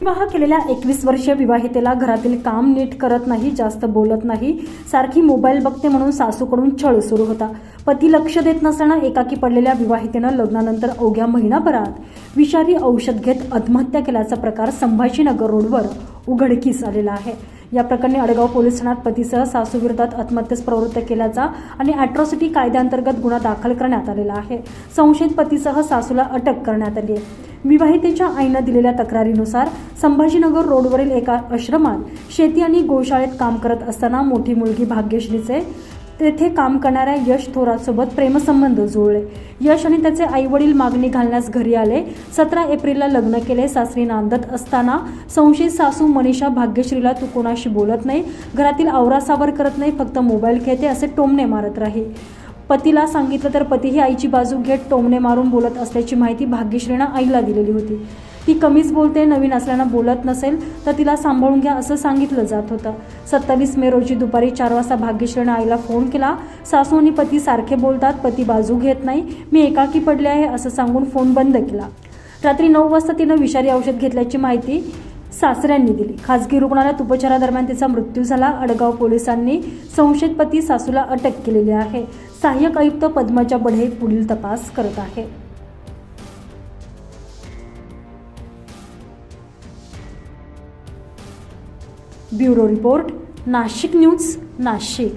विवाह केलेल्या एकवीस वर्षीय विवाहितेला घरातील काम नीट करत नाही जास्त बोलत नाही. सारखी मोबाईल बघते म्हणून सासूकडून छळ सुरू होता. पती लक्ष देत नसताना एकाकी पडलेल्या विवाहितेनं लग्नानंतर अवघ्या महिनाभरात विषारी औषध घेत आत्महत्या केल्याचा प्रकार संभाजीनगर रोडवर उघडकीस आलेला आहे. या प्रकरणी अडगाव पोलीस ठाण्यात पतीसह सासूविरोधात आत्महत्येस प्रवृत्त केल्याचा आणि अॅट्रॉसिटी कायद्याअंतर्गत गुन्हा दाखल करण्यात आलेला आहे. संशयित पतीसह सासूला अटक करण्यात आली आहे. विवाहितेच्या आईनं दिलेल्या तक्रारीनुसार संभाजीनगर रोडवरील एका आश्रमात शेती आणि गोशाळेत काम करत असताना मोठी मुलगी भाग्यश्रीचे तेथे काम करणाऱ्या यश थोरातसोबत प्रेमसंबंध जुळले. यश आणि त्याचे आईवडील मागणी घालण्यास घरी आले. सतरा एप्रिलला लग्न केले. सासरी नांदत असताना संशयित सासू मनीषा भाग्यश्रीला तू कोणाशी बोलत नाही? घरातील आवरासावर करत नाही. फक्त मोबाईल खेळते असे टोमणे मारत राही पतीला सांगितलं तर पतीही आईची बाजू घेत टोमणे मारून बोलत असल्याची माहिती भाग्यश्रीनं आईला दिलेली होती. ती कमीच बोलते नवीन असल्यानं बोलत नसेल तर तिला सांभाळून घ्या असं सांगितलं जात होतं. सत्तावीस मे रोजी दुपारी चार वाजता भाग्यश्रीनं आईला फोन केला. सासू आणि पती सारखे बोलतात पती बाजू घेत नाही मी एकाकी पडले आहे असं सांगून फोन बंद केला. रात्री नऊ वाजता तिनं विषारी औषध घेतल्याची माहिती सासऱ्यांनी दिली. खासगी रुग्णालयात उपचारादरम्यान तिचा मृत्यू झाला. अडगाव पोलिसांनी संशयित पती सासूला अटक केलेली आहे. सहाय्यक आयुक्त पद्मजा बढे पुढील तपास करत आहे. Bureau report Nashik news Nashik.